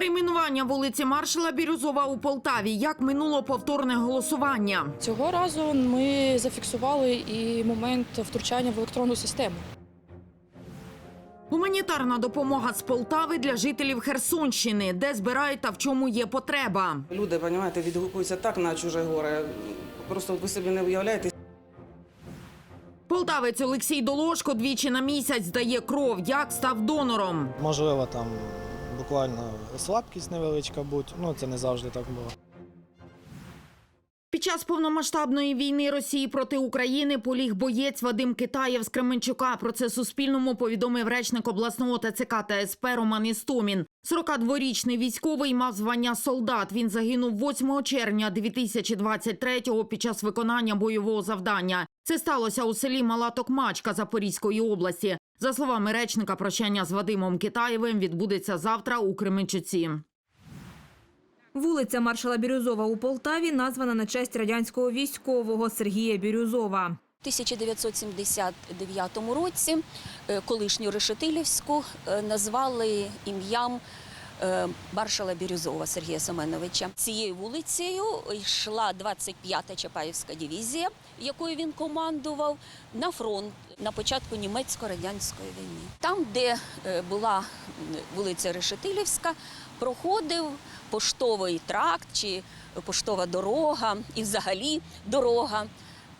Перейменування вулиці Маршала Бірюзова у Полтаві. Як минуло повторне голосування? Цього разу ми зафіксували і момент втручання в електронну систему. Гуманітарна допомога з Полтави для жителів Херсонщини, де збирають та в чому є потреба. Люди, розумієте, відгукуються так на чуже горе. Просто ви собі не уявляєте. Полтавець Олексій Долошко двічі на місяць здає кров. Як став донором? Можливо, там буквально слабкість невеличка будь. Ну, це не завжди так було. Під час повномасштабної війни Росії проти України поліг боєць Вадим Китаєв з Кременчука. Про це Суспільному повідомив речник обласного ТЦК та СП Роман Істомін. 42-річний військовий мав звання солдат. Він загинув 8 червня 2023-го під час виконання бойового завдання. Це сталося у селі Мала Токмачка Запорізької області. За словами речника, прощання з Вадимом Китаєвим відбудеться завтра у Кременчуці. Вулиця Маршала Бірюзова у Полтаві названа на честь радянського військового Сергія Бірюзова. У 1979 році е, колишню Решетилівську е, назвали ім'ям маршала Бірюзова Сергія Семеновича. Цією вулицею йшла 25-та Чапаївська дивізія, якою він командував, на фронт на початку німецько-радянської війни. Там, де е, була вулиця Решетилівська, проходив поштовий тракт чи поштова дорога і взагалі дорога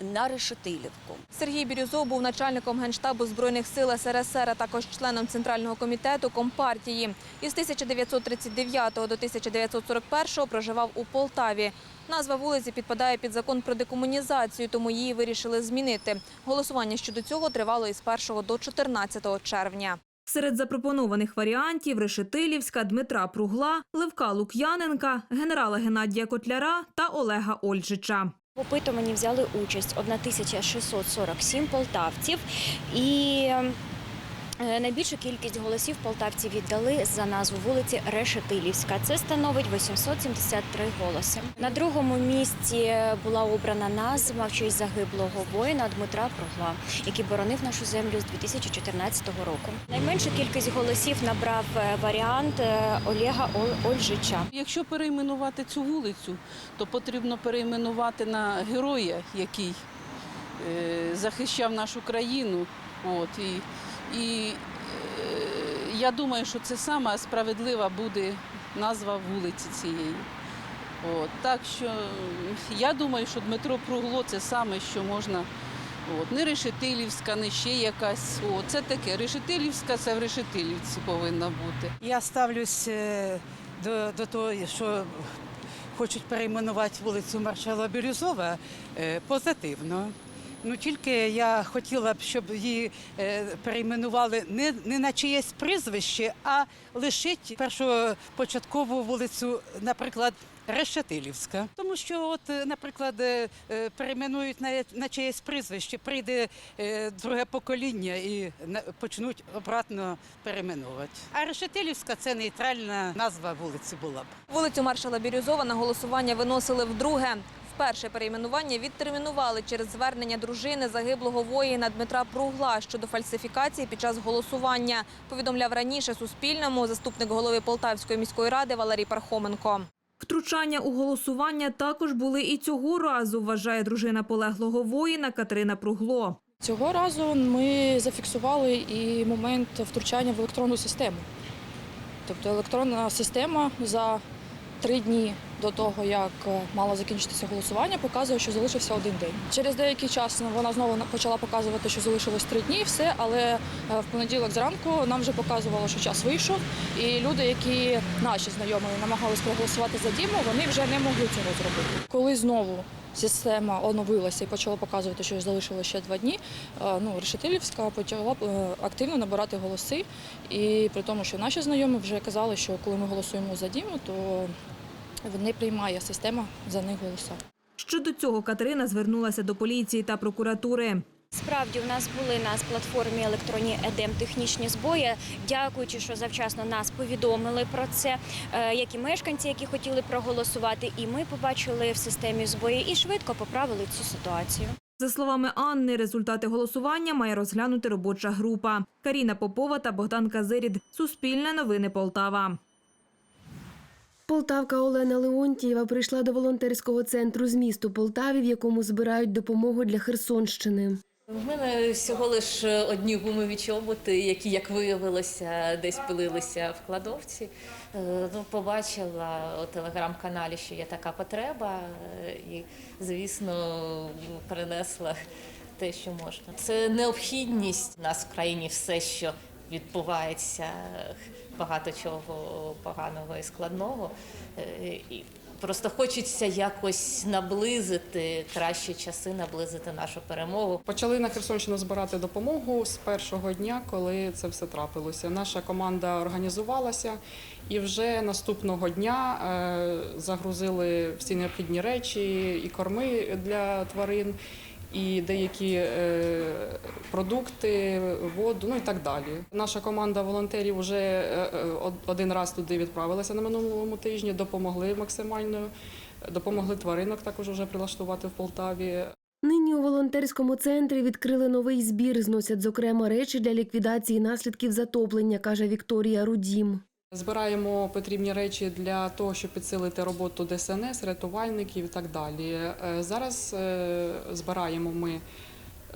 на Решетилівку. Сергій Бірюзов був начальником генштабу збройних сил СРСР, а також членом центрального комітету компартії. Із 1939 до 1941 проживав у Полтаві. Назва вулиці підпадає під закон про декомунізацію, тому її вирішили змінити. Голосування щодо цього тривало із 1 до 14 червня. Серед запропонованих варіантів Решетилівська, Дмитра Пругла, Левка Лук'яненка, генерала Геннадія Котляра та Олега Ольжича. В опитуванні взяли участь 1647 полтавців і е, найбільшу кількість голосів полтавці віддали за назву вулиці Решетилівська. Це становить 873 голоси. На другому місці була обрана назва в честь загиблого воїна Дмитра Прогла, який боронив нашу землю з 2014 року. Найменшу кількість голосів набрав е, варіант е, Олега Ольжича. Якщо перейменувати цю вулицю, то потрібно перейменувати на героя, який е, захищав нашу країну. От, і і е, я думаю, що це сама справедлива буде назва вулиці цієї. От, так що я думаю, що Дмитро Пругло це саме, що можна. От, не Решетилівська, не ще якась. От, це таке. Решетилівська це в Решетилівці повинна бути. Я ставлюсь е, до, до того, що хочуть перейменувати вулицю Маршала Бірюзова е, позитивно. Ну тільки я хотіла б, щоб її е, перейменували не, не на чиєсь прізвище, а лишить першопочаткову вулицю, наприклад, Решетилівська. Тому що, от, е, наприклад, е, перейменують на, на чиєсь прізвище, прийде друге покоління і на- почнуть обратно перейменувати. А Решетилівська це нейтральна назва вулиці була б. Вулицю маршала Бірюзова на голосування виносили вдруге. Вперше перейменування відтермінували через звернення дружини загиблого воїна Дмитра Пругла щодо фальсифікації під час голосування. Повідомляв раніше Суспільному заступник голови Полтавської міської ради Валерій Пархоменко. Втручання у голосування також були і цього разу, вважає дружина полеглого воїна Катерина Пругло. Цього разу ми зафіксували і момент втручання в електронну систему. Тобто електронна система за три дні до того, як е, мало закінчитися голосування, показує, що залишився один день. Через деякий час вона знову почала показувати, що залишилось три дні, все, але е, в понеділок зранку нам вже показувало, що час вийшов, і люди, які наші знайомі намагались проголосувати за Діму, вони вже не могли цього зробити. Коли знову система оновилася і почала показувати, що залишилося ще два дні, ну, Решетилівська почала е, активно набирати голоси. І при тому, що наші знайомі вже казали, що коли ми голосуємо за Діму, то не приймає система за них голоса. Щодо цього Катерина звернулася до поліції та прокуратури. Справді, у нас були на платформі електронні едем технічні збої. Дякуючи, що завчасно нас повідомили про це, е, як і мешканці, які хотіли проголосувати, і ми побачили в системі збої і швидко поправили цю ситуацію. За словами Анни, результати голосування має розглянути робоча група. Каріна Попова та Богдан Казирід. Суспільне новини Полтава. Полтавка Олена Леонтієва прийшла до волонтерського центру з місту Полтаві, в якому збирають допомогу для Херсонщини. В мене всього лише одні гумові чоботи, які, як виявилося, десь пилилися в кладовці. Е, Ну, побачила у телеграм-каналі, що є така потреба, е, і, звісно, перенесла те, що можна. Це необхідність У нас в країні все, що відбувається, багато чого поганого і складного. Просто хочеться якось наблизити кращі часи, наблизити нашу перемогу. Почали на Херсонщину збирати допомогу з першого дня, коли це все трапилося. Наша команда організувалася і вже наступного дня е, загрузили всі необхідні речі, і корми для тварин, і деякі е, продукти, воду, ну і так далі. Наша команда волонтерів вже е, е, од- один раз туди відправилася на минулому тижні, допомогли максимально. Допомогли тваринок також вже прилаштувати в Полтаві. Нині у волонтерському центрі відкрили новий збір. Зносять, зокрема, речі для ліквідації наслідків затоплення, каже Вікторія Рудім. Збираємо потрібні речі для того, щоб підсилити роботу ДСНС, рятувальників і так далі. Е, Зараз е, збираємо ми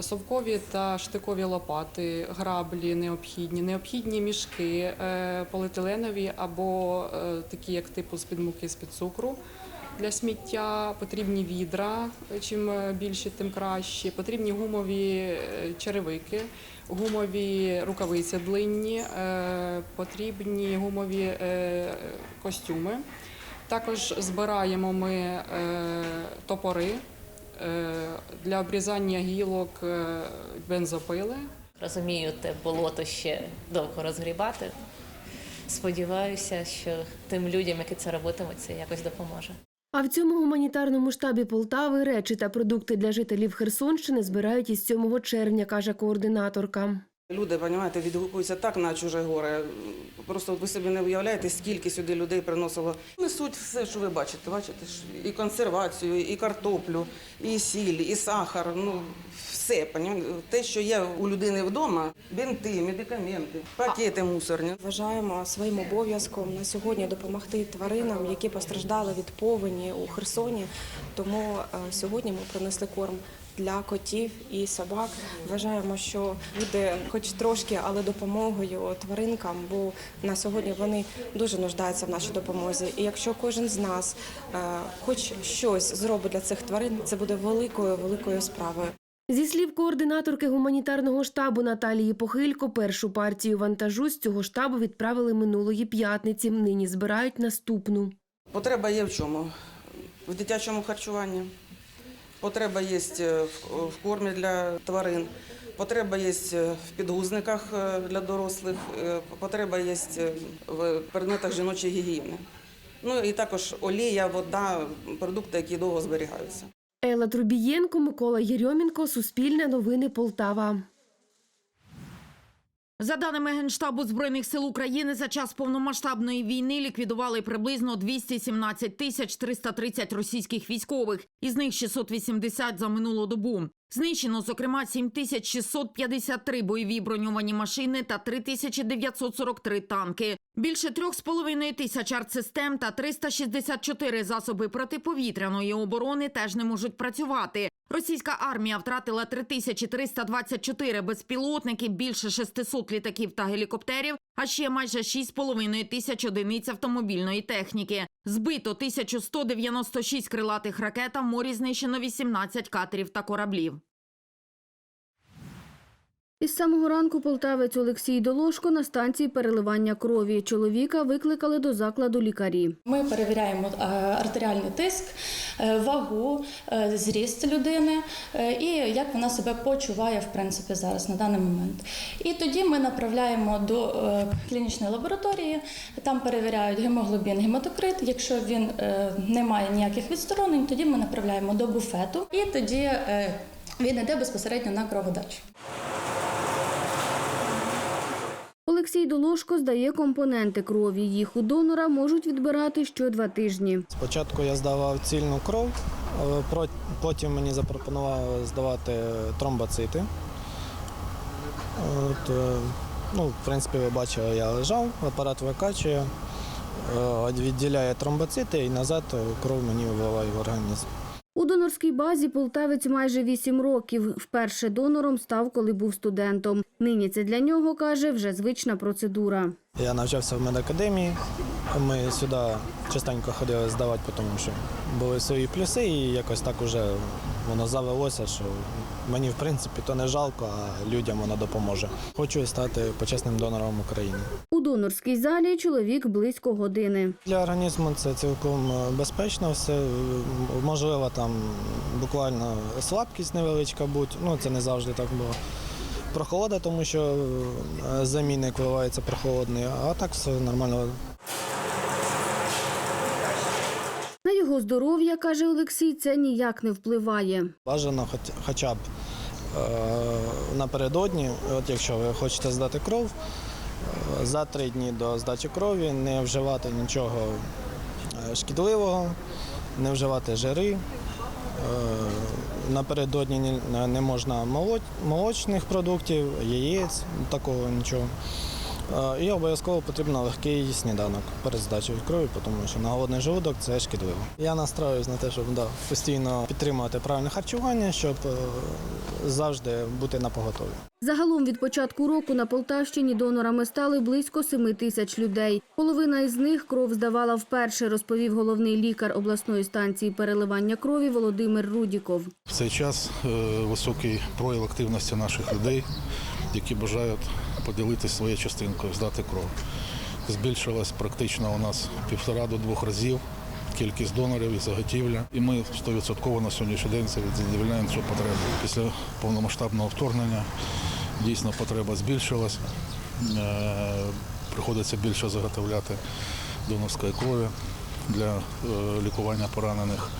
совкові та штикові лопати, граблі необхідні, необхідні мішки е, поліетиленові або такі, як типу з-під муки, з-під цукру. Для сміття потрібні відра, чим е, більші, тим краще. Потрібні гумові е, черевики, гумові рукавиці длинні, е, потрібні гумові костюми. Також збираємо ми топори для обрізання гілок бензопили. Розумію, те болото ще довго розгрібати. Сподіваюся, що тим людям, які це робитимуть, це якось допоможе. А в цьому гуманітарному штабі Полтави речі та продукти для жителів Херсонщини збирають із 7 червня, каже координаторка. Люди, розумієте, відгукуються так на чуже горе. Просто ви собі не уявляєте, скільки сюди людей приносило. Несуть все, що ви бачите. Бачите і консервацію, і картоплю, і сіль, і сахар. Ну все, те, що є у людини вдома, бінти, медикаменти, пакети мусорні. Вважаємо своїм обов'язком на сьогодні допомогти тваринам, які постраждали від повені у Херсоні. Тому е, сьогодні ми принесли корм для котів і собак. Вважаємо, що буде хоч трошки, але допомогою тваринкам, бо на сьогодні вони дуже нуждаються в нашій допомозі. І якщо кожен з нас е, хоч щось зробить для цих тварин, це буде великою великою справою. Зі слів координаторки гуманітарного штабу Наталії Похилько, першу партію вантажу з цього штабу відправили минулої п'ятниці. Нині збирають наступну. Потреба є в чому? В дитячому харчуванні. Потреба є в в кормі для тварин. Потреба є в підгузниках е, для дорослих. е, Потреба є в предметах жіночої гігієни. Ну і також олія, вода, продукти, які довго зберігаються. Елла Трубієнко, Микола Єрьомінко, Суспільне новини Полтава. За даними Генштабу Збройних сил України, за час повномасштабної війни ліквідували приблизно 217 тисяч 330 російських військових, із них 680 за минулу добу. Знищено, зокрема, 7653 бойові броньовані машини та 3943 танки. Більше 3,5 тисяч артсистем та 364 засоби протиповітряної оборони теж не можуть працювати. Російська армія втратила 3324 безпілотники, більше 600 літаків та гелікоптерів, а ще майже 6,5 тисяч одиниць автомобільної техніки. Збито 1196 крилатих ракет, морі знищено 18 катерів та кораблів. Із самого ранку полтавець Олексій Долошко на станції переливання крові. Чоловіка викликали до закладу лікарі. Ми перевіряємо е, артеріальний тиск, е, вагу, е, зріст людини і як вона себе почуває в принципі зараз на даний момент. І тоді ми направляємо до клінічної лабораторії. Там перевіряють гемоглобін, гематокрит. Якщо він не має ніяких відсторонень, тоді ми направляємо до буфету і тоді він йде безпосередньо на кроводачу. Олексій Долошко здає компоненти крові. Їх у донора можуть відбирати що два тижні. Спочатку я здавав цільну кров, е, потім мені запропонували здавати тромбоцити. От, е, ну, в принципі, ви бачили, я лежав, апарат викачує. е, відділяє тромбоцити і назад кров мені вливає в організм. У донорській базі полтавець майже вісім років. Вперше донором став, коли був студентом. Нині це для нього, каже, вже звична процедура. Я навчався в медакадемії. Ми сюди частенько ходили здавати, тому що були свої плюси, і якось так уже воно завелося, що мені в принципі то не жалко, а людям воно допоможе. Хочу стати почесним донором України. У донорській залі чоловік близько години. Для організму це цілком е, безпечно, все можливо там буквально слабкість невеличка будь. Ну це не завжди так було. Прохолода, тому що е, замінник виливається прохолодний, а так все нормально. На його здоров'я, каже Олексій, це ніяк не впливає. Бажано хоча б е, напередодні, от якщо ви хочете здати кров, е, за три дні до здачі крові не вживати нічого е, шкідливого, не вживати жири. Напередодні не можна молочних продуктів, яєць, такого нічого. Е, І обов'язково потрібно легкий сніданок перед здачею крові, тому що на голодний желудок це шкідливо. Я настраюсь на те, щоб да, постійно підтримувати правильне харчування, щоб е, завжди бути на поготові. Загалом від початку року на Полтавщині донорами стали близько 7 тисяч людей. Половина із них кров здавала вперше, розповів головний лікар обласної станції переливання крові Володимир Рудіков. В цей час е, високий прояв активності наших людей, які бажають поділитися своєю частинкою, здати кров. Збільшилась практично у нас півтора до двох разів кількість донорів і заготівля. І ми 100% на сьогоднішній день задовільняємо цю потребу. Після повномасштабного вторгнення дійсно потреба збільшилась. Е, Приходиться більше заготовляти донорської крові для е, лікування поранених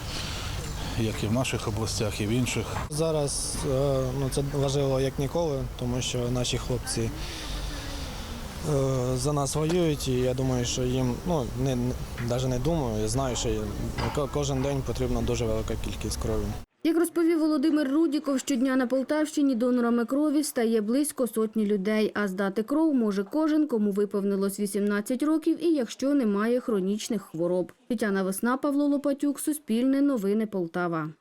як і в наших областях, і в інших. Зараз е, ну, це важливо як ніколи, тому що наші хлопці е, за нас воюють, і я думаю, що їм, ну не, навіть не думаю, я знаю, що кожен день потрібна дуже велика кількість крові. Як розповів Володимир Рудіков, щодня на Полтавщині донорами крові стає близько сотні людей, а здати кров може кожен, кому виповнилось 18 років і якщо немає хронічних хвороб. Тетяна Весна, Павло Лопатюк, Суспільне новини Полтава.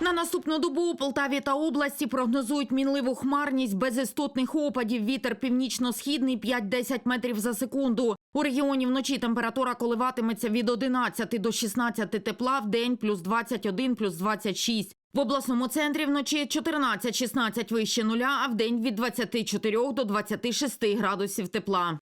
На наступну добу у Полтаві та області прогнозують мінливу хмарність без істотних опадів. Вітер північно-східний 5-10 метрів за секунду. У регіоні вночі температура коливатиметься від 11 до 16 тепла, в день плюс 21, плюс 26. В обласному центрі вночі 14-16 вище нуля, а в день від 24 до 26 градусів тепла.